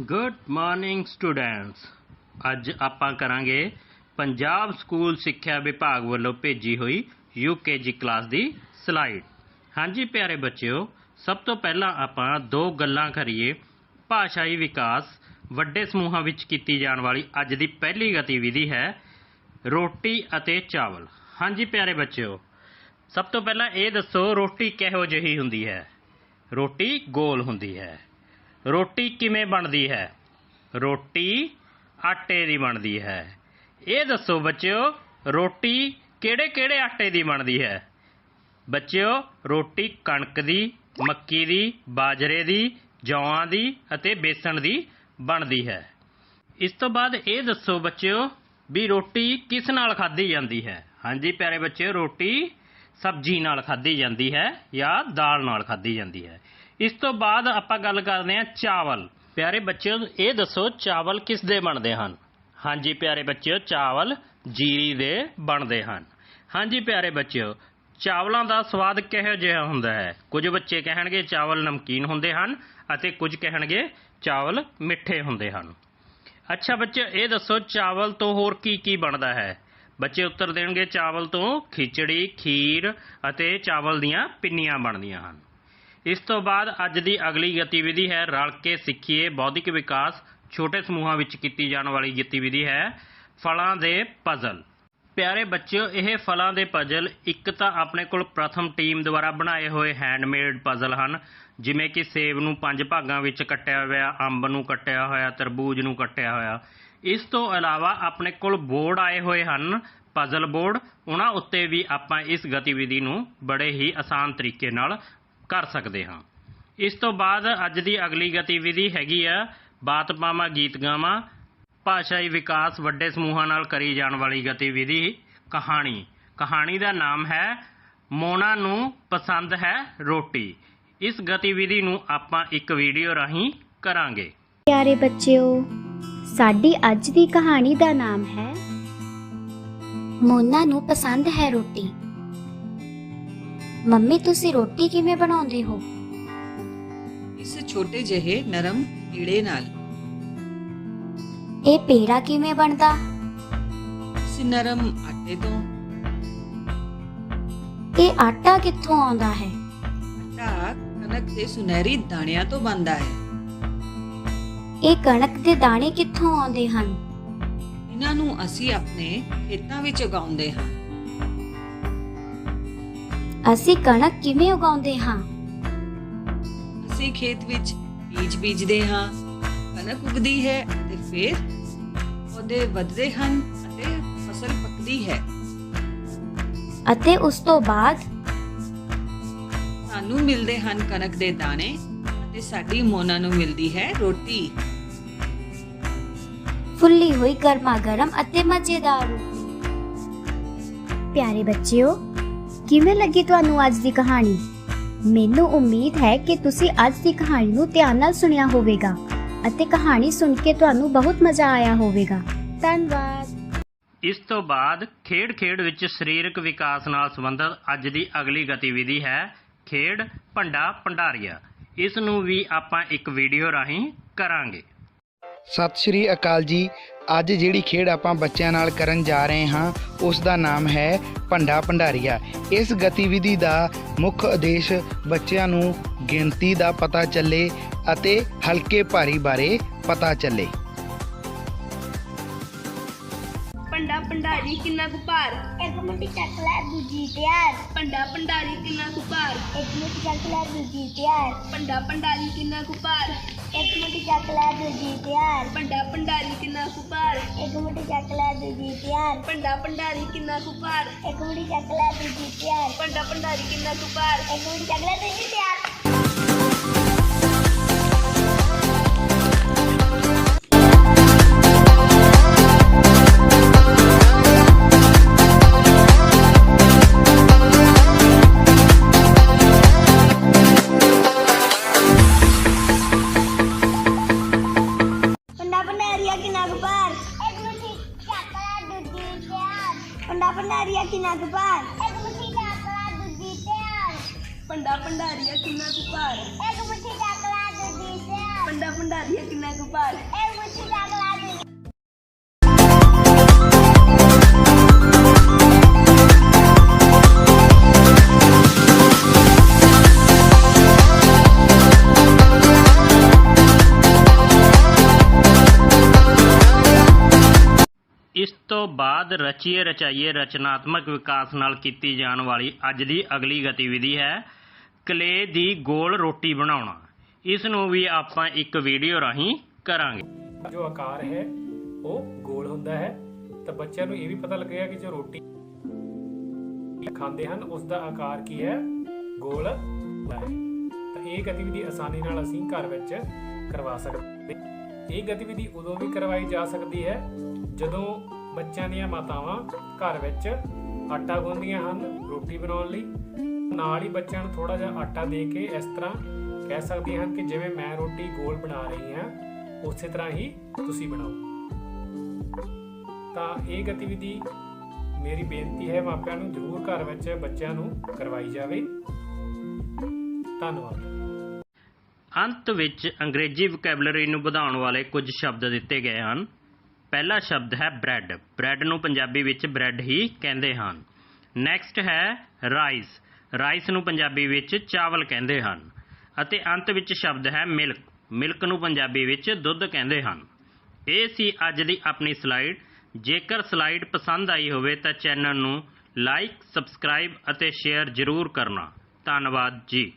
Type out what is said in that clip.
Good morning students ਅੱਜ ਆਪਾਂ ਕਰਾਂਗੇ ਪੰਜਾਬ ਸਕੂਲ ਸਿੱਖਿਆ ਵਿਭਾਗ ਵੱਲੋਂ ਭੇਜੀ ਹੋਈ ਯੂਕੇਜੀ ਕਲਾਸ ਦੀ ਸਲਾਈਡ ਹਾਂਜੀ, ਪਿਆਰੇ ਬੱਚਿਓ, ਸਭ ਤੋਂ ਪਹਿਲਾਂ ਆਪਾਂ ਦੋ ਗੱਲਾਂ ਕਰੀਏ। ਭਾਸ਼ਾਈ ਵਿਕਾਸ ਵੱਡੇ ਸਮੂਹਾਂ ਵਿੱਚ ਕੀਤੀ ਜਾਣ ਵਾਲੀ ਅੱਜ ਦੀ ਪਹਿਲੀ ਗਤੀਵਿਧੀ ਹੈ ਰੋਟੀ ਅਤੇ ਚਾਵਲ। ਹਾਂਜੀ, ਪਿਆਰੇ ਬੱਚਿਓ, ਸਭ ਤੋਂ ਪਹਿਲਾਂ ਇਹ ਦੱਸੋ ਰੋਟੀ ਕਿਹੋ ਜਿਹੀ ਹੁੰਦੀ ਹੈ? ਰੋਟੀ ਗੋਲ ਹੁੰਦੀ ਹੈ। ਰੋਟੀ ਕਿਵੇਂ ਬਣਦੀ ਹੈ? ਰੋਟੀ ਆਟੇ ਦੀ ਬਣਦੀ ਹੈ। ਇਹ ਦੱਸੋ ਬੱਚਿਓ, ਰੋਟੀ ਕਿਹੜੇ ਕਿਹੜੇ ਆਟੇ ਦੀ ਬਣਦੀ ਹੈ? ਬੱਚਿਓ, ਰੋਟੀ ਕਣਕ ਦੀ, ਮੱਕੀ ਦੀ, ਬਾਜਰੇ ਦੀ, ਜੌਆਂ ਦੀ ਅਤੇ ਬੇਸਣ ਦੀ ਬਣਦੀ ਹੈ। ਇਸ ਤੋਂ ਬਾਅਦ ਇਹ ਦੱਸੋ ਬੱਚਿਓ ਵੀ ਰੋਟੀ ਕਿਸ ਨਾਲ ਖਾਧੀ ਜਾਂਦੀ ਹੈ? ਹਾਂਜੀ ਪਿਆਰੇ ਬੱਚਿਓ, ਰੋਟੀ ਸਬਜ਼ੀ ਨਾਲ ਖਾਧੀ ਜਾਂਦੀ ਹੈ ਜਾਂ ਦਾਲ ਨਾਲ ਖਾਧੀ ਜਾਂਦੀ ਹੈ। ਇਸ ਤੋਂ ਬਾਅਦ ਆਪਾਂ ਗੱਲ ਕਰਦੇ ਹਾਂ ਚਾਵਲ। ਪਿਆਰੇ ਬੱਚਿਓ, ਇਹ ਦੱਸੋ ਚਾਵਲ ਕਿਸ ਦੇ ਬਣਦੇ ਹਨ? ਹਾਂਜੀ ਪਿਆਰੇ ਬੱਚਿਓ, ਚਾਵਲ ਜੀਰੀ ਦੇ ਬਣਦੇ ਹਨ। ਹਾਂਜੀ ਪਿਆਰੇ ਬੱਚਿਓ, ਚਾਵਲਾਂ ਦਾ ਸਵਾਦ ਕਿਹੋ ਜਿਹਾ ਹੁੰਦਾ ਹੈ? ਕੁਝ ਬੱਚੇ ਕਹਿਣਗੇ ਚਾਵਲ ਨਮਕੀਨ ਹੁੰਦੇ ਹਨ ਅਤੇ ਕੁਝ ਕਹਿਣਗੇ ਚਾਵਲ ਮਿੱਠੇ ਹੁੰਦੇ ਹਨ। ਅੱਛਾ ਬੱਚੇ ਇਹ ਦੱਸੋ ਚਾਵਲ ਤੋਂ ਹੋਰ ਕੀ ਕੀ ਬਣਦਾ ਹੈ? ਬੱਚੇ ਉੱਤਰ ਦੇਣਗੇ ਚਾਵਲ ਤੋਂ ਖਿਚੜੀ, ਖੀਰ ਅਤੇ ਚਾਵਲ ਦੀਆਂ ਪਿੰਨੀਆਂ ਬਣਦੀਆਂ ਹਨ। ਇਸ ਤੋਂ ਬਾਅਦ ਅੱਜ ਦੀ ਅਗਲੀ ਗਤੀਵਿਧੀ ਹੈ ਰਲ ਕੇ ਸਿੱਖੀਏ ਬੌਧਿਕ ਵਿਕਾਸ, ਛੋਟੇ ਸਮੂਹਾਂ ਵਿੱਚ ਕੀਤੀ ਜਾਣ ਵਾਲੀ ਗਤੀਵਿਧੀ ਹੈ ਫਲਾਂ ਦੇ ਪਜ਼ਲ ਪਿਆਰੇ ਬੱਚਿਓ, ਇਹ ਫਲਾਂ ਦੇ ਪਜ਼ਲ ਇੱਕ ਤਾਂ ਆਪਣੇ ਕੋਲ ਪ੍ਰਥਮ ਟੀਮ ਦੁਆਰਾ ਬਣਾਏ ਹੋਏ ਹੈਂਡਮੇਡ ਪਜ਼ਲ ਹਨ, ਜਿਵੇਂ ਕਿ ਸੇਬ ਨੂੰ ਪੰਜ ਭਾਗਾਂ ਵਿੱਚ ਕੱਟਿਆ ਹੋਇਆ, ਅੰਬ ਨੂੰ ਕੱਟਿਆ ਹੋਇਆ, ਤਰਬੂਜ ਨੂੰ ਕੱਟਿਆ ਹੋਇਆ। ਇਸ ਤੋਂ ਇਲਾਵਾ ਆਪਣੇ ਕੋਲ ਬੋਰਡ ਆਏ ਹੋਏ ਹਨ ਪਜ਼ਲ ਬੋਰਡ। ਉਹਨਾਂ ਉੱਤੇ ਵੀ ਆਪਾਂ ਇਸ ਗਤੀਵਿਧੀ ਨੂੰ ਬੜੇ ਹੀ ਆਸਾਨ ਤਰੀਕੇ ਨਾਲ ਕਰ ਸਕਦੇ ਹਾਂ। ਇਸ ਤੋਂ ਬਾਅਦ ਅੱਜ ਦੀ ਅਗਲੀ ਗਤੀਵਿਧੀ ਹੈਗੀ ਆ, ਬਾਤ ਪਾਵਾਂ, ਗੀਤ ਗਾਵਾਂ। ਭਾਸ਼ਾਈ ਵਿਕਾਸ ਵੱਡੇ ਸਮੂਹਾਂ ਨਾਲ ਕਰੀ ਜਾਣ ਵਾਲੀ ਗਤੀਵਿਧੀ, ਕਹਾਣੀ। ਕਹਾਣੀ ਦਾ ਨਾਮ ਹੈ, ਮੋਨਾ ਨੂੰ ਪਸੰਦ ਹੈ ਰੋਟੀ। ਇਸ ਗਤੀਵਿਧੀ ਨੂੰ ਆਪਾਂ ਇੱਕ ਵੀਡੀਓ ਰਾਹੀਂ ਕਰਾਂਗੇ। ਪਿਆਰੇ ਬੱਚਿਓ, ਸਾਡੀ ਅੱਜ ਦੀ ਕਹਾਣੀ ਦਾ ਨਾਮ ਹੈ, ਮੋਨਾ ਨੂੰ ਪਸੰਦ ਹੈ ਰੋਟੀ। ਮੰਮੀ ਤੁਸੀਂ ਰੋਟੀ ਕਿਵੇਂ ਬਣਾਉਂਦੇ ਹੋ? ਇਸ ਛੋਟੇ ਜਿਹੇ ਨਰਮ ਕੀੜੇ ਨਾਲ। ਇਹ ਪੇੜਾ ਕਿਵੇਂ ਬਣਦਾ? ਇਸ ਨਰਮ ਆਟੇ ਤੋਂ। ਇਹ ਆਟਾ ਕਿੱਥੋਂ ਆਉਂਦਾ ਹੈ? ਆਟਾ ਕਣਕ ਦੇ ਸੁਨਹਿਰੀ ਦਾਣਿਆਂ ਤੋਂ ਬਣਦਾ ਹੈ। ਇਹ ਕਣਕ ਦੇ ਦਾਣੇ ਕਿੱਥੋਂ ਆਉਂਦੇ ਹਨ? ਇਹਨਾਂ ਨੂੰ ਅਸੀਂ ਆਪਣੇ ਖੇਤਾਂ ਵਿੱਚ ਉਗਾਉਂਦੇ ਹਾਂ। ਅਸੀਂ ਕਣਕ ਕਿਵੇਂ ਉਗਾਉਂਦੇ ਹਾਂ? ਅਸੀਂ ਖੇਤ ਵਿੱਚ ਬੀਜ ਬੀਜਦੇ ਹਾਂ। ਕਣਕ ਉਗਦੀ ਹੈ ਅਤੇ ਫਿਰ ਪੌਦੇ ਵੱਧਦੇ ਹਨ ਅਤੇ ਫਸਲ ਪੱਕਦੀ ਹੈ। ਅਤੇ ਉਸ ਤੋਂ ਬਾਅਦ? ਸਾਨੂੰ ਮਿਲਦੇ ਹਨ ਕਣਕ ਦੇ ਦਾਣੇ ਅਤੇ ਸਾਡੀ ਮੋਨਾ ਨੂੰ ਮਿਲਦੀ ਹੈ ਰੋਟੀ। ਫੁੱਲੀ ਹੋਈ ਗਰਮਾ ਗਰਮ ਅਤੇ ਮਜ਼ੇਦਾਰ। ਰੋਟੀ ਪਿਆਰੇ ਬੱਚਿਓ ਕਿਵੇਂ ਲੱਗੀ ਤੁਹਾਨੂੰ ਅੱਜ ਦੀ ਕਹਾਣੀ? ਮੈਨੂੰ ਉਮੀਦ ਹੈ ਕਿ ਤੁਸੀਂ ਅੱਜ ਦੀ ਕਹਾਣੀ ਨੂੰ ਧਿਆਨ ਨਾਲ ਸੁਣਿਆ ਹੋਵੇਗਾ ਅਤੇ ਕਹਾਣੀ ਸੁਣ ਕੇ ਤੁਹਾਨੂੰ ਬਹੁਤ ਮਜ਼ਾ ਆਇਆ ਹੋਵੇਗਾ। ਧੰਨਵਾਦ। ਇਸ ਤੋਂ ਬਾਅਦ ਖੇਡ-ਖੇਡ ਵਿੱਚ ਸਰੀਰਕ ਵਿਕਾਸ ਨਾਲ ਸੰਬੰਧਿਤ ਅੱਜ ਦੀ ਅਗਲੀ ਗਤੀਵਿਧੀ ਹੈ ਖੇਡ ਭੰਡਾ ਭੰਡਾਰੀਆ ਇਸ ਨੂੰ ਵੀ ਆਪਾਂ ਇੱਕ ਵੀਡੀਓ ਰਾਹੀਂ ਕਰਾਂਗੇ। ਸਤਿ ਸ਼੍ਰੀ ਅਕਾਲ ਜੀ। ਅੱਜ ਜਿਹੜੀ ਖੇਡ ਆਪਾਂ ਬੱਚਿਆਂ ਨਾਲ ਕਰਨ ਜਾ ਰਹੇ ਹਾਂ, ਉਸ ਦਾ ਨਾਮ ਹੈ ਭੰਡਾ ਭੰਡਾਰੀਆ। ਇਸ ਗਤੀਵਿਧੀ ਦਾ ਮੁੱਖ ਉਦੇਸ਼ ਬੱਚਿਆਂ ਨੂੰ ਗਿਣਤੀ ਦਾ ਪਤਾ ਚੱਲੇ ਅਤੇ ਹਲਕੇ ਭਾਰੀ ਬਾਰੇ ਪਤਾ ਚੱਲੇ। ਭੰਡਾਰੀ ਕਿੰਨਾ ਕੁ ਭਾਰ? ਇੱਕ ਮੁੱਠੀ ਚੱਕ ਲੈ ਦੂਜੀ ਤਿਆਰ। ਪੰਡਾ ਭੰਡਾਰੀ ਕਿੰਨਾ ਕੁ ਭਾਰ? ਇੱਕ ਮੁੱਠੀ ਚੱਕ ਲੈ ਦੂਜੀ ਤਿਆਰ। ਪੰਡਾ ਭੰਡਾਰੀ ਕਿੰਨਾ ਕੁ ਭਾਰ? ਇੱਕ ਮੁੱਠੀ ਚੱਕ ਲੈ ਦੂਜੀ ਤਿਆਰ। ਪੰਡਾ ਭੰਡਾਰੀ ਕਿੰਨਾ ਕੁ ਭਾਰ? ਇੱਕ ਮੁੱਠੀ ਚੱਕ ਲੈ ਦੂਜੀ ਤਿਆਰ। ਪੰਡਾ ਭੰਡਾਰੀ ਕਿੰਨਾ ਕੁ ਭਾਰ? ਇੱਕ ਮੁੱਠੀ ਚੱਕ ਲੈ ਦੂਜੀ ਤਿਆਰ। ਪੰਡਾ ਭੰਡਾਰੀ ਕਿੰਨਾ ਕੁ ਭਾਰ? ਇੱਕ ਮੁੱਠੀ ਚੱਕ ਲੈ ਦੂਜੀ ਤਿਆਰ। ਪੰਡਾ ਭੰਡਾਰੀਆ ਕਿੰਨਾ ਕੁ ਭਾਰ? ਇੱਕ ਮੁੱਠੀ ਚੱਕ ਲੈ ਦੂਜੀ ਤਿਆਰ ਪੰਡਾ ਭੰਡਾਰੀਆ ਕਿੰਨਾ ਕੁ ਭਾਰ? ਇੱਕ ਮੁੱਠੀ ਚੱਕ ਲੈ ਦੂਜੀ ਤਿਆਰ ਪੰਡਾ ਭੰਡਾਰੀ ਭੰਡਾਰੀਆ ਕਿੰਨਾ ਕੁ ਭਾਰ? ਇੱਕ ਮੁੱਠੀ ਦਾ ਇਸ ਤੋਂ ਬਾਅਦ ਰਚੀਏ ਰਚਾਈਏ ਰਚਨਾਤਮਕ ਵਿਕਾਸ ਨਾਲ ਕੀਤੀ ਜਾਣ ਵਾਲੀ ਅੱਜ ਦੀ ਅਗਲੀ ਗਤੀਵਿਧੀ ਹੈ ਕਲੇ ਦੀ ਗੋਲ ਰੋਟੀ ਬਣਾਉਣਾ। ਇਸ ਨੂੰ ਵੀ ਆਪਾਂ ਇੱਕ ਵੀਡੀਓ ਰਾਹੀਂ ਕਰਾਂਗੇ। ਜੋ ਆਕਾਰ ਹੈ, ਉਹ ਗੋਲ ਹੁੰਦਾ ਹੈ। ਤਾਂ ਬੱਚਿਆਂ ਨੂੰ ਇਹ ਵੀ ਪਤਾ ਲੱਗੇਗਾ ਕਿ ਜੋ ਰੋਟੀ ਖਾਂਦੇ ਹਨ ਉਸ ਦਾ ਆਕਾਰ ਕੀ ਹੈ? ਗੋਲ ਹੁੰਦਾ ਹੈ। ਤਾਂ ਇਹ ਗਤੀਵਿਧੀ ਆਸਾਨੀ ਨਾਲ ਅਸੀਂ ਘਰ ਵਿੱਚ ਕਰਵਾ ਸਕਦੇ ਹਾਂ। ਇਹ ਗਤੀਵਿਧੀ ਉਦੋਂ ਵੀ ਕਰਵਾਈ ਜਾ ਸਕਦੀ ਹੈ ਜਦੋਂ ਬੱਚਿਆਂ ਦੀਆਂ ਮਾਤਾਵਾਂ ਘਰ ਵਿੱਚ ਆਟਾ ਗੁੰਨਦੀਆਂ ਹਨ ਰੋਟੀ ਬਣਾਉਣ ਲਈ। ਨਾਲ ਹੀ ਬੱਚਿਆਂ ਨੂੰ ਥੋੜਾ ਜਿਹਾ ਆਟਾ ਦੇ ਕੇ ਇਸ ਤਰ੍ਹਾਂ ਕਹਿ ਸਕਦੀਆਂ ਹਨ ਕਿ ਜਿਵੇਂ ਮੈਂ ਰੋਟੀ ਗੋਲ ਬਣਾ ਰਹੀ ਹਾਂ, ਉਸੇ ਤਰ੍ਹਾਂ ਹੀ ਤੁਸੀਂ ਬਣਾਓ। ਤਾਂ ਇਹ ਗਤੀਵਿਧੀ ਮੇਰੀ ਬੇਨਤੀ ਹੈ ਮਾਪਿਆਂ ਨੂੰ ਜ਼ਰੂਰ ਘਰ ਵਿੱਚ ਬੱਚਿਆਂ ਨੂੰ ਕਰਵਾਈ ਜਾਵੇ। ਧੰਨਵਾਦ। ਅੰਤ ਵਿੱਚ ਅੰਗਰੇਜ਼ੀ ਵੋਕੈਬਲਰੀ ਨੂੰ ਵਧਾਉਣ ਵਾਲੇ ਕੁਝ ਸ਼ਬਦ ਦਿੱਤੇ ਗਏ ਹਨ। ਪਹਿਲਾ ਸ਼ਬਦ ਹੈ ਬ੍ਰੈਡ ਬ੍ਰੈਡ ਨੂੰ ਪੰਜਾਬੀ ਵਿੱਚ ਬ੍ਰੈਡ ਹੀ ਕਹਿੰਦੇ ਹਨ। ਨੈਕਸਟ ਹੈ ਰਾਈਸ ਰਾਈਸ ਨੂੰ ਪੰਜਾਬੀ ਵਿੱਚ ਚਾਵਲ ਕਹਿੰਦੇ ਹਨ। ਅਤੇ ਅੰਤ ਵਿੱਚ ਸ਼ਬਦ ਹੈ ਮਿਲਕ ਮਿਲਕ ਨੂੰ ਪੰਜਾਬੀ ਵਿੱਚ ਦੁੱਧ ਕਹਿੰਦੇ ਹਨ। ਇਹ ਸੀ ਅੱਜ ਦੀ ਆਪਣੀ ਸਲਾਈਡ ਜੇਕਰ ਸਲਾਈਡ ਪਸੰਦ ਆਈ ਹੋਵੇ ਤਾਂ ਚੈਨਲ ਨੂੰ ਲਾਈਕ ਸਬਸਕ੍ਰਾਈਬ ਅਤੇ ਸ਼ੇਅਰ ਜ਼ਰੂਰ ਕਰਨਾ। ਧੰਨਵਾਦ ਜੀ।